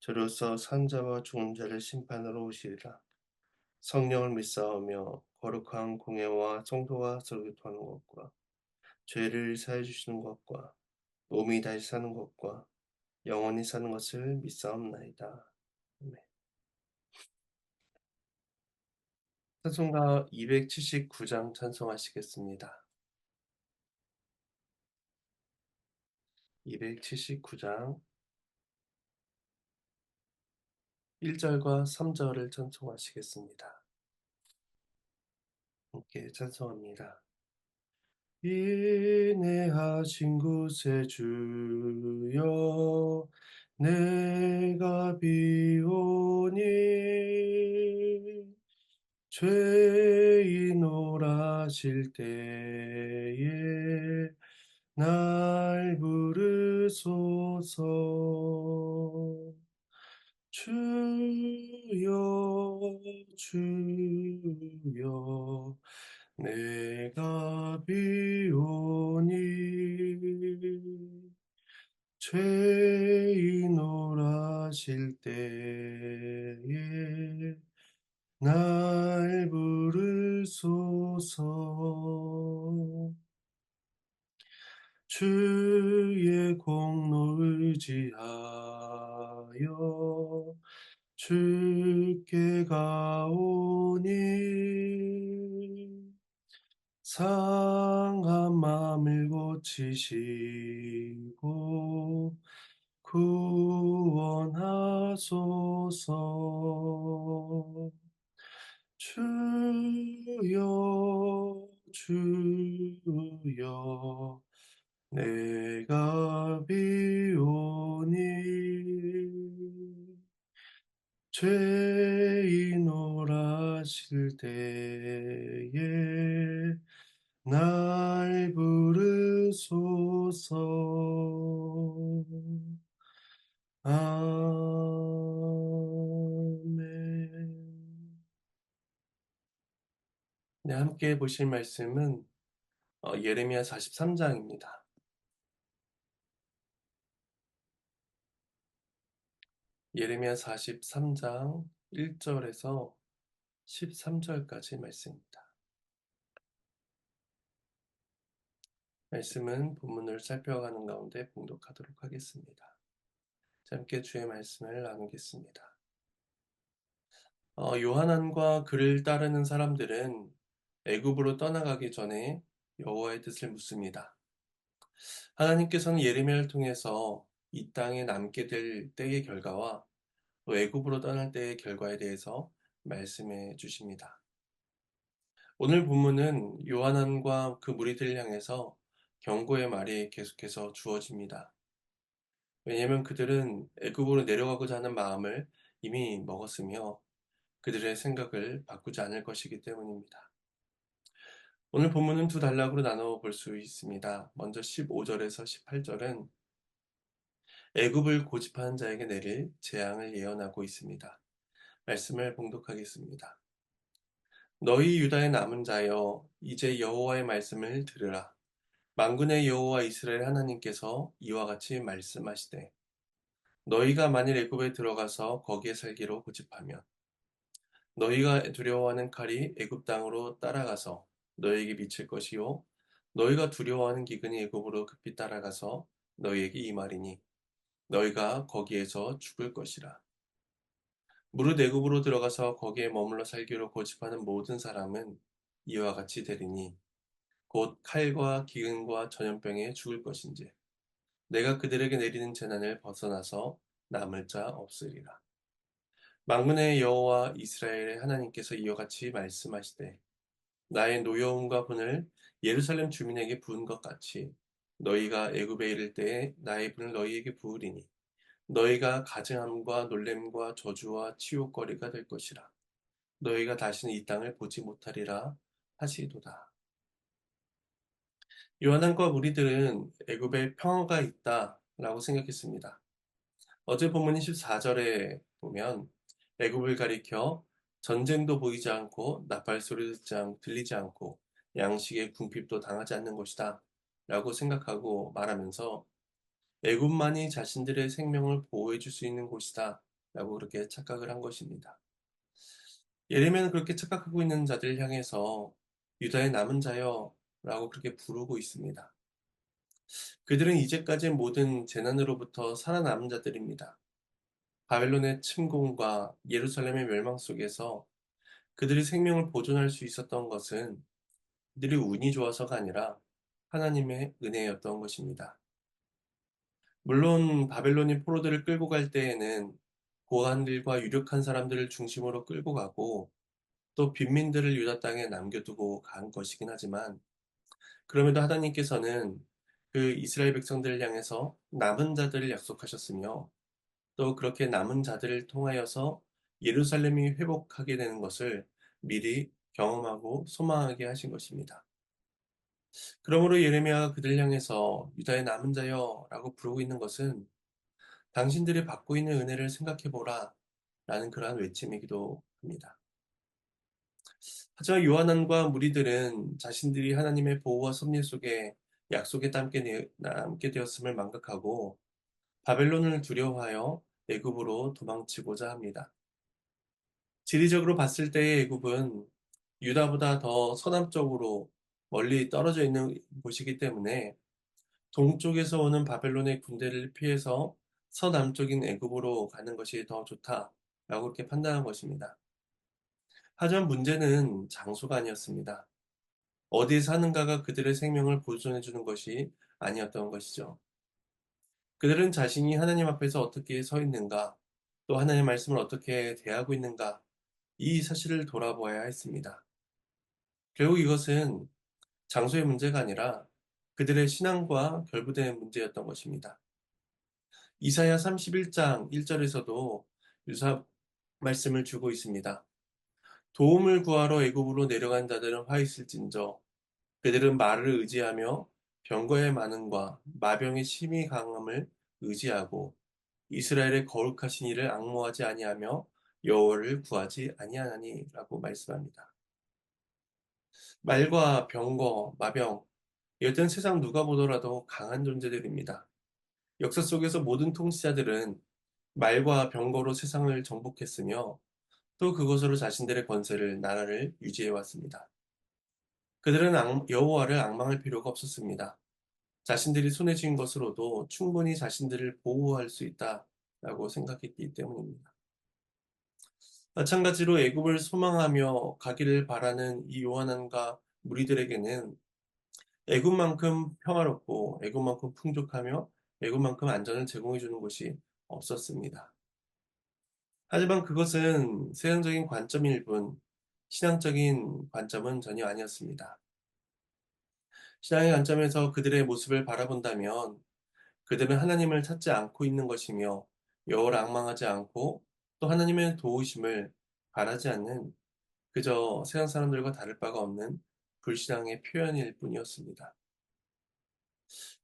저로서 산자와 죽은 자를 심판으로 오시리라. 성령을 믿사오며 거룩한 공예와 성도가 서로 교통하는 것과 죄를 사해 주시는 것과 몸이 다시 사는 것과 영원히 사는 것을 믿사옵나이다. 아멘. 찬송가 279장 찬송하시겠습니다. 279장 1절과 3절을 찬송하시겠습니다. 함께 찬송합니다. 인내하신 곳에 주여 내가 비오니 죄인 오라실 때에 날 부르소서 주여 주여 내가 비오니 죄인 오라실 때에 날 부르소서. 주의 공로 의지하 여 주께 가오니 상한 마음을 고치시고 구원하소서 주여 주여 내가 비오니 죄인 오라실 때에 날 부르소서 아멘 네, 함께 보실 말씀은 어, 예레미야 43장입니다. 예레미야 43장 1절에서 13절까지 말씀입니다. 말씀은 본문을 살펴가는 가운데 봉독하도록 하겠습니다. 함께 주의 말씀을 나누겠습니다. 어, 요한안과 그를 따르는 사람들은 애굽으로 떠나가기 전에 여호와의 뜻을 묻습니다. 하나님께서는 예레미야를 통해서 이 땅에 남게 될 때의 결과와 외국으로 떠날 때의 결과에 대해서 말씀해 주십니다. 오늘 본문은 요한안과 그 무리들을 향해서 경고의 말이 계속해서 주어집니다. 왜냐하면 그들은 애굽으로 내려가고자 하는 마음을 이미 먹었으며 그들의 생각을 바꾸지 않을 것이기 때문입니다. 오늘 본문은 두 단락으로 나눠 볼 수 있습니다. 먼저 15절에서 18절은 애굽을 고집하는 자에게 내릴 재앙을 예언하고 있습니다. 말씀을 봉독하겠습니다. 너희 유다의 남은 자여 이제 여호와의 말씀을 들으라. 만군의 여호와 이스라엘 하나님께서 이와 같이 말씀하시되 너희가 만일 애굽에 들어가서 거기에 살기로 고집하면 너희가 두려워하는 칼이 애굽 땅으로 따라가서 너희에게 미칠 것이요 너희가 두려워하는 기근이 애굽으로 급히 따라가서 너희에게 이 말이니 너희가 거기에서 죽을 것이라. 무릇 애굽으로 들어가서 거기에 머물러 살기로 고집하는 모든 사람은 이와 같이 되리니 곧 칼과 기근과 전염병에 죽을 것인지 내가 그들에게 내리는 재난을 벗어나서 남을 자 없으리라. 망군의 여호와 이스라엘의 하나님께서 이와 같이 말씀하시되 나의 노여움과 분을 예루살렘 주민에게 부은 것 같이 너희가 애굽에 이를 때에 나의 분을 너희에게 부으리니 너희가 가증함과 놀램과 저주와 치욕거리가 될 것이라. 너희가 다시는 이 땅을 보지 못하리라 하시도다. 요한과 무리들은 애굽에 평화가 있다라고 생각했습니다. 어제 본문 14절에 보면 애굽을 가리켜 전쟁도 보이지 않고 나팔 소리 듣지 않, 들리지 않고 양식의 궁핍도 당하지 않는 것이다 라고 생각하고 말하면서 애굽만이 자신들의 생명을 보호해 줄 수 있는 곳이다 라고 그렇게 착각을 한 것입니다. 예레미야는 그렇게 착각하고 있는 자들을 향해서 유다의 남은 자여 라고 그렇게 부르고 있습니다. 그들은 이제까지 모든 재난으로부터 살아남은 자들입니다. 바벨론의 침공과 예루살렘의 멸망 속에서 그들이 생명을 보존할 수 있었던 것은 그들이 운이 좋아서가 아니라 하나님의 은혜였던 것입니다. 물론 바벨론이 포로들을 끌고 갈 때에는 고관들과 유력한 사람들을 중심으로 끌고 가고 또 빈민들을 유다 땅에 남겨두고 간 것이긴 하지만 그럼에도 하나님께서는 그 이스라엘 백성들을 향해서 남은 자들을 약속하셨으며 또 그렇게 남은 자들을 통하여서 예루살렘이 회복하게 되는 것을 미리 경험하고 소망하게 하신 것입니다. 그러므로 예레미야가 그들 향해서 유다의 남은 자여 라고 부르고 있는 것은 당신들이 받고 있는 은혜를 생각해 보라 라는 그러한 외침이기도 합니다. 하지만 요한안과 무리들은 자신들이 하나님의 보호와 섭리 속에 약속에 남게 되었음을 망각하고 바벨론을 두려워하여 애굽으로 도망치고자 합니다. 지리적으로 봤을 때의 애굽은 유다보다 더 서남쪽으로 멀리 떨어져 있는 곳이기 때문에 동쪽에서 오는 바벨론의 군대를 피해서 서남쪽인 애굽으로 가는 것이 더 좋다라고 그렇게 판단한 것입니다. 하지만 문제는 장소가 아니었습니다. 어디에 사는가가 그들의 생명을 보존해 주는 것이 아니었던 것이죠. 그들은 자신이 하나님 앞에서 어떻게 서 있는가, 또 하나님의 말씀을 어떻게 대하고 있는가, 이 사실을 돌아보아야 했습니다. 결국 이것은 장소의 문제가 아니라 그들의 신앙과 결부된 문제였던 것입니다. 이사야 31장 1절에서도 유사 말씀을 주고 있습니다. 도움을 구하러 애굽으로 내려간 자들은 화 있을진저 그들은 말을 의지하며 병거의 많음과 마병의 심히 강함을 의지하고 이스라엘의 거룩하신 이를 악모하지 아니하며 여호와를 구하지 아니하나니라고 말씀합니다. 말과 병거, 마병, 여튼 세상 누가 보더라도 강한 존재들입니다. 역사 속에서 모든 통치자들은 말과 병거로 세상을 정복했으며 또 그것으로 자신들의 권세를 나라를 유지해 왔습니다. 그들은 여호와를 악망할 필요가 없었습니다. 자신들이 손에 쥔 것으로도 충분히 자신들을 보호할 수 있다라고 생각했기 때문입니다. 마찬가지로 애굽을 소망하며 가기를 바라는 이 요한안과 무리들에게는 애굽만큼 평화롭고 애굽만큼 풍족하며 애굽만큼 안전을 제공해 주는 곳이 없었습니다. 하지만 그것은 세상적인 관점일 뿐 신앙적인 관점은 전혀 아니었습니다. 신앙의 관점에서 그들의 모습을 바라본다면 그들은 하나님을 찾지 않고 있는 것이며 여호를 악망하지 않고 또 하나님의 도우심을 바라지 않는 그저 세상 사람들과 다를 바가 없는 불신앙의 표현일 뿐이었습니다.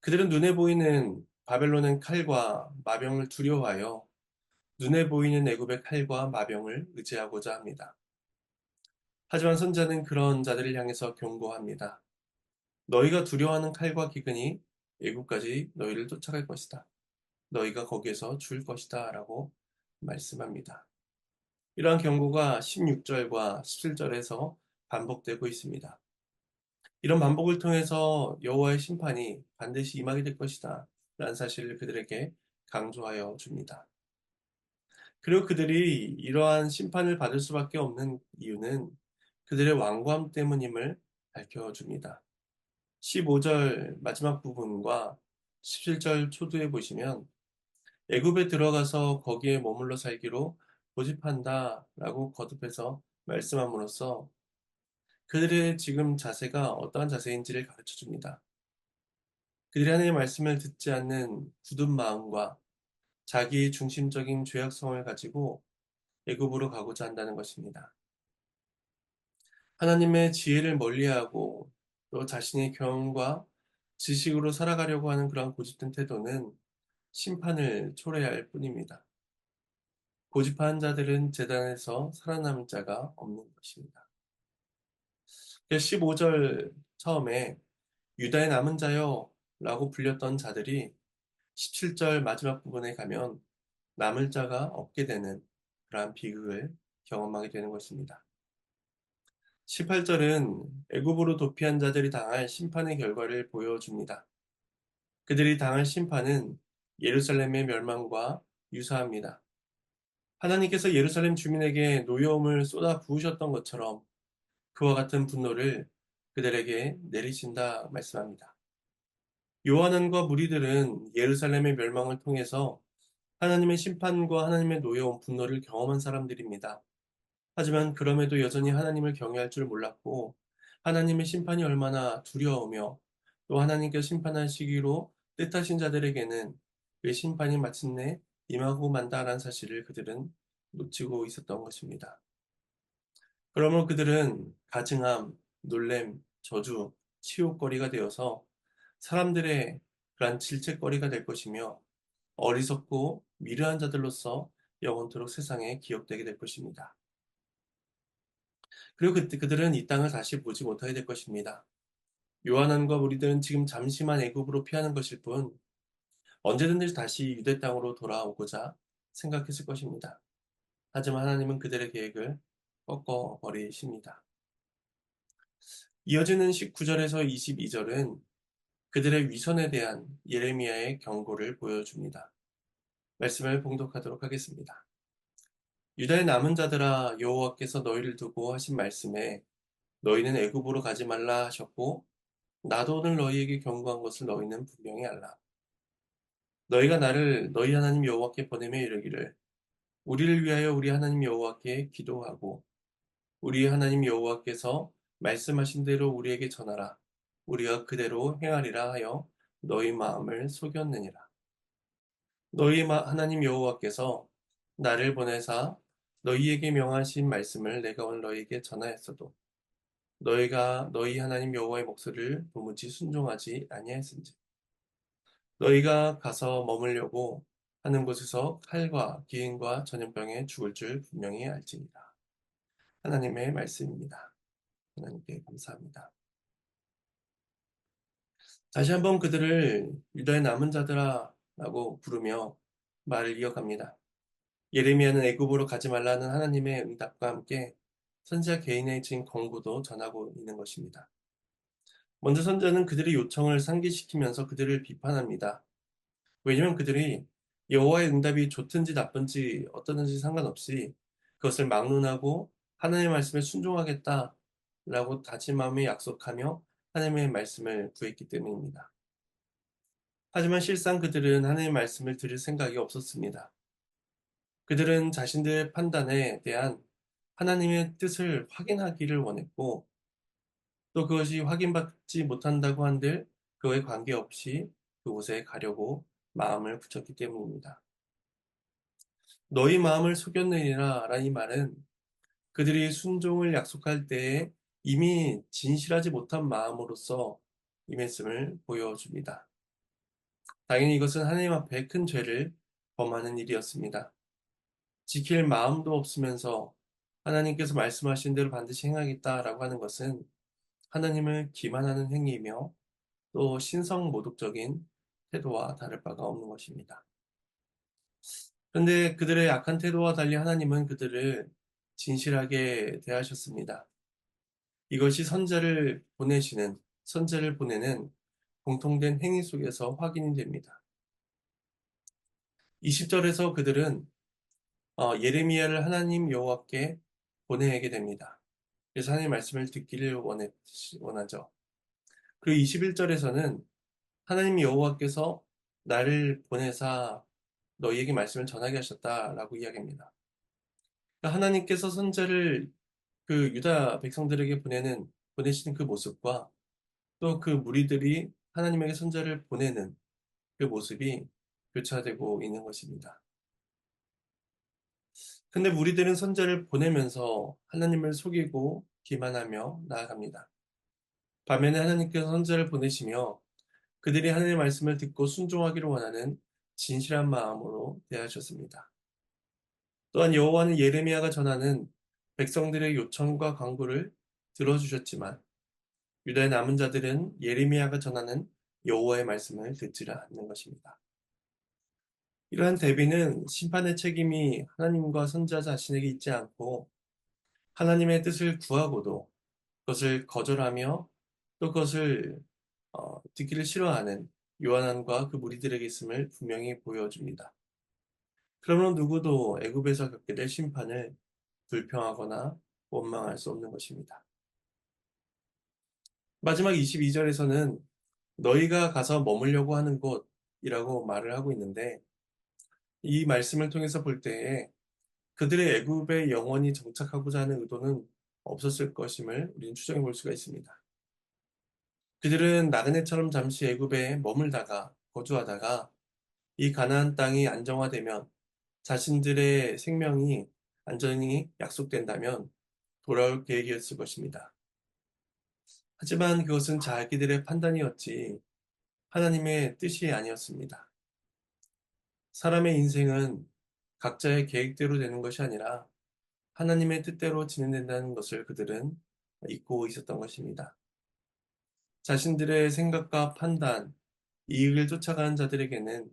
그들은 눈에 보이는 바벨론의 칼과 마병을 두려워하여 눈에 보이는 애굽의 칼과 마병을 의지하고자 합니다. 하지만 선자는 그런 자들을 향해서 경고합니다. 너희가 두려워하는 칼과 기근이 애굽까지 너희를 쫓아갈 것이다. 너희가 거기에서 줄 것이다. 라고 말씀합니다. 이러한 경고가 16절과 17절에서 반복되고 있습니다. 이런 반복을 통해서 여호와의 심판이 반드시 임하게 될 것이다. 라는 사실을 그들에게 강조하여 줍니다. 그리고 그들이 이러한 심판을 받을 수밖에 없는 이유는 그들의 완고함 때문임을 밝혀줍니다. 15절 마지막 부분과 17절 초두에 보시면 애굽에 들어가서 거기에 머물러 살기로 고집한다 라고 거듭해서 말씀함으로써 그들의 지금 자세가 어떠한 자세인지를 가르쳐 줍니다. 그들이 하나님의 말씀을 듣지 않는 굳은 마음과 자기 중심적인 죄악성을 가지고 애굽으로 가고자 한다는 것입니다. 하나님의 지혜를 멀리하고 또 자신의 경험과 지식으로 살아가려고 하는 그런 고집된 태도는 심판을 초래할 뿐입니다. 고집한 자들은 재단에서 살아남은 자가 없는 것입니다. 15절 처음에 유다의 남은 자여 라고 불렸던 자들이 17절 마지막 부분에 가면 남을 자가 없게 되는 그러한 비극을 경험하게 되는 것입니다. 18절은 애굽으로 도피한 자들이 당할 심판의 결과를 보여줍니다. 그들이 당할 심판은 예루살렘의 멸망과 유사합니다. 하나님께서 예루살렘 주민에게 노여움을 쏟아 부으셨던 것처럼 그와 같은 분노를 그들에게 내리신다 말씀합니다. 요한안과 무리들은 예루살렘의 멸망을 통해서 하나님의 심판과 하나님의 노여움, 분노를 경험한 사람들입니다. 하지만 그럼에도 여전히 하나님을 경외할 줄 몰랐고 하나님의 심판이 얼마나 두려우며 또 하나님께서 심판하시기로 뜻하신 자들에게는 그 심판이 마침내 임하고 만다라는 사실을 그들은 놓치고 있었던 것입니다. 그러므로 그들은 가증함, 놀램, 저주, 치욕거리가 되어서 사람들의 그러한 질책거리가 될 것이며 어리석고 미련한 자들로서 영원토록 세상에 기억되게 될 것입니다. 그리고 그, 그들은 이 땅을 다시 보지 못하게 될 것입니다. 요한안과 우리들은 지금 잠시만 애굽으로 피하는 것일 뿐 언제든지 다시 유대 땅으로 돌아오고자 생각했을 것입니다. 하지만 하나님은 그들의 계획을 꺾어 버리십니다. 이어지는 19절에서 22절은 그들의 위선에 대한 예레미야의 경고를 보여줍니다. 말씀을 봉독하도록 하겠습니다. 유다의 남은 자들아 여호와께서 너희를 두고 하신 말씀에 너희는 애굽으로 가지 말라 하셨고 나도 오늘 너희에게 경고한 것을 너희는 분명히 알라. 너희가 나를 너희 하나님 여호와께 보내며 이르기를 우리를 위하여 우리 하나님 여호와께 기도하고 우리 하나님 여호와께서 말씀하신 대로 우리에게 전하라. 우리가 그대로 행하리라 하여 너희 마음을 속였느니라. 너희 하나님 여호와께서 나를 보내사 너희에게 명하신 말씀을 내가 오늘 너희에게 전하였어도 너희가 너희 하나님 여호와의 목소리를 도무지 순종하지 아니하였은지 너희가 가서 머물려고 하는 곳에서 칼과 기인과 전염병에 죽을 줄 분명히 알지니라. 하나님의 말씀입니다. 하나님께 감사합니다. 다시 한번 그들을 유다의 남은 자들아 라고 부르며 말을 이어갑니다. 예레미야는 애굽으로 가지 말라는 하나님의 응답과 함께 선지자 개인의 진 권고도 전하고 있는 것입니다. 먼저 선자는 그들의 요청을 상기시키면서 그들을 비판합니다. 왜냐하면 그들이 여호와의 응답이 좋든지 나쁜지 어떠든지 상관없이 그것을 막론하고 하나님의 말씀에 순종하겠다라고 다짐하며 약속하며 하나님의 말씀을 구했기 때문입니다. 하지만 실상 그들은 하나님의 말씀을 들을 생각이 없었습니다. 그들은 자신들의 판단에 대한 하나님의 뜻을 확인하기를 원했고 또 그것이 확인받지 못한다고 한들 그에 관계없이 그곳에 가려고 마음을 붙였기 때문입니다. 너희 마음을 속였느니라 라는 이 말은 그들이 순종을 약속할 때에 이미 진실하지 못한 마음으로서 이 말씀을 보여줍니다. 당연히 이것은 하나님 앞에 큰 죄를 범하는 일이었습니다. 지킬 마음도 없으면서 하나님께서 말씀하신 대로 반드시 행하겠다라고 하는 것은 하나님을 기만하는 행위이며 또 신성 모독적인 태도와 다를 바가 없는 것입니다. 그런데 그들의 약한 태도와 달리 하나님은 그들을 진실하게 대하셨습니다. 이것이 선자를 보내시는, 선자를 보내는 공통된 행위 속에서 확인이 됩니다. 20절에서 그들은 어, 예레미야를 하나님 여호와께 보내게 됩니다. 그래서 하나님 말씀을 듣기를 원했, 원하죠. 그리고 21절에서는 하나님 여호와께서 나를 보내사 너희에게 말씀을 전하게 하셨다라고 이야기합니다. 그러니까 하나님께서 선자를 그 유다 백성들에게 보내는 보내시는 그 모습과 또 그 무리들이 하나님에게 선자를 보내는 그 모습이 교차되고 있는 것입니다. 근데 무리들은 선자를 보내면서 하나님을 속이고 기만하며 나아갑니다. 반면에 하나님께서 선자를 보내시며 그들이 하나님의 말씀을 듣고 순종하기를 원하는 진실한 마음으로 대하셨습니다. 또한 여호와는 예레미야가 전하는 백성들의 요청과 광고를 들어주셨지만 유다의 남은 자들은 예레미야가 전하는 여호와의 말씀을 듣지 않는 것입니다. 이러한 대비는 심판의 책임이 하나님과 선자 자신에게 있지 않고 하나님의 뜻을 구하고도 그것을 거절하며 또 그것을 어, 듣기를 싫어하는 요한안과 그 무리들에게 있음을 분명히 보여줍니다. 그러므로 누구도 애굽에서 겪게 될 심판을 불평하거나 원망할 수 없는 것입니다. 마지막 22절에서는 너희가 가서 머물려고 하는 곳이라고 말을 하고 있는데 이 말씀을 통해서 볼 때에 그들의 애굽에 영원히 정착하고자 하는 의도는 없었을 것임을 우리는 추정해 볼 수가 있습니다. 그들은 나그네처럼 잠시 애굽에 머물다가 거주하다가 이 가나안 땅이 안정화되면 자신들의 생명이 안전히 약속된다면 돌아올 계획이었을 것입니다. 하지만 그것은 자기들의 판단이었지 하나님의 뜻이 아니었습니다. 사람의 인생은 각자의 계획대로 되는 것이 아니라 하나님의 뜻대로 진행된다는 것을 그들은 잊고 있었던 것입니다. 자신들의 생각과 판단, 이익을 쫓아가는 자들에게는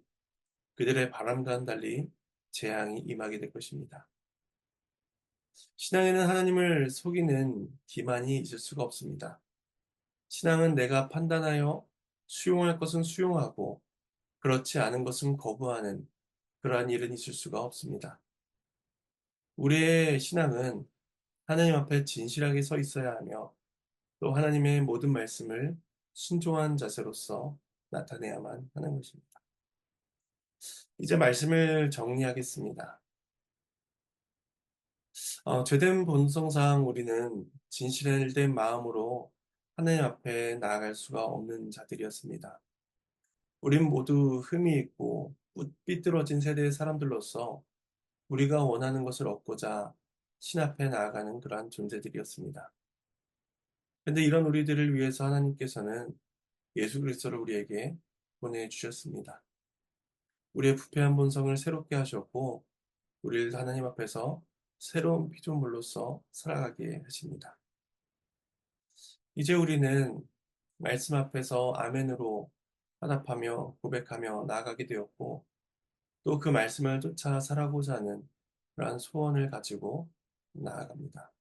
그들의 바람과는 달리 재앙이 임하게 될 것입니다. 신앙에는 하나님을 속이는 기만이 있을 수가 없습니다. 신앙은 내가 판단하여 수용할 것은 수용하고 그렇지 않은 것은 거부하는 그러한 일은 있을 수가 없습니다. 우리의 신앙은 하나님 앞에 진실하게 서 있어야 하며 또 하나님의 모든 말씀을 순종한 자세로서 나타내야만 하는 것입니다. 이제 말씀을 정리하겠습니다. 어, 죄된 본성상 우리는 진실된 마음으로 하나님 앞에 나아갈 수가 없는 자들이었습니다. 우린 모두 흠이 있고 삐뚤어진 세대의 사람들로서 우리가 원하는 것을 얻고자 신 앞에 나아가는 그러한 존재들이었습니다. 그런데 이런 우리들을 위해서 하나님께서는 예수 그리스도를 우리에게 보내주셨습니다. 우리의 부패한 본성을 새롭게 하셨고 우리를 하나님 앞에서 새로운 피조물로서 살아가게 하십니다. 이제 우리는 말씀 앞에서 아멘으로 화답하며 고백하며 나아가게 되었고 또 그 말씀을 쫓아 살아고자 하는 그러한 소원을 가지고 나아갑니다.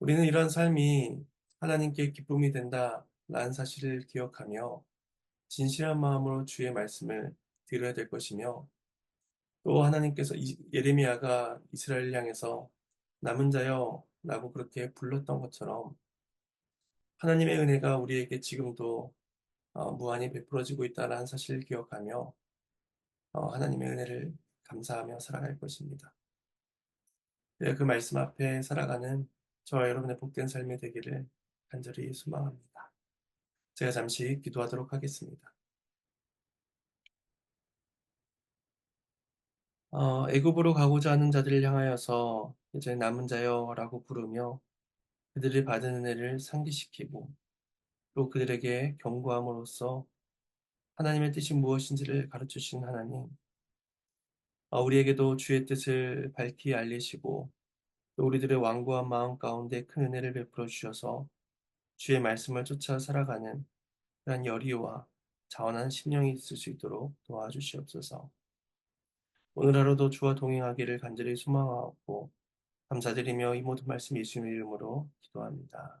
우리는 이런 삶이 하나님께 기쁨이 된다라는 사실을 기억하며 진실한 마음으로 주의 말씀을 들어야 될 것이며 또 하나님께서 예레미야가 이스라엘 향해서 남은 자여 라고 그렇게 불렀던 것처럼 하나님의 은혜가 우리에게 지금도 어, 무한히 베풀어지고 있다는 사실을 기억하며 어, 하나님의 은혜를 감사하며 살아갈 것입니다. 네, 그 말씀 앞에 살아가는 저와 여러분의 복된 삶이 되기를 간절히 소망합니다. 제가 잠시 기도하도록 하겠습니다. 어, 애굽으로 가고자 하는 자들을 향하여서 이제 남은 자여라고 부르며 그들이 받은 은혜를 상기시키고 또 그들에게 경고함으로써 하나님의 뜻이 무엇인지를 가르쳐 주신 하나님, 어, 우리에게도 주의 뜻을 밝히 알리시고 또 우리들의 완고한 마음 가운데 큰 은혜를 베풀어 주셔서 주의 말씀을 쫓아 살아가는 그런 열의와 자원한 심령이 있을 수 있도록 도와주시옵소서. 오늘 하루도 주와 동행하기를 간절히 소망하고 감사드리며 이 모든 말씀 예수님의 이름으로 기도합니다.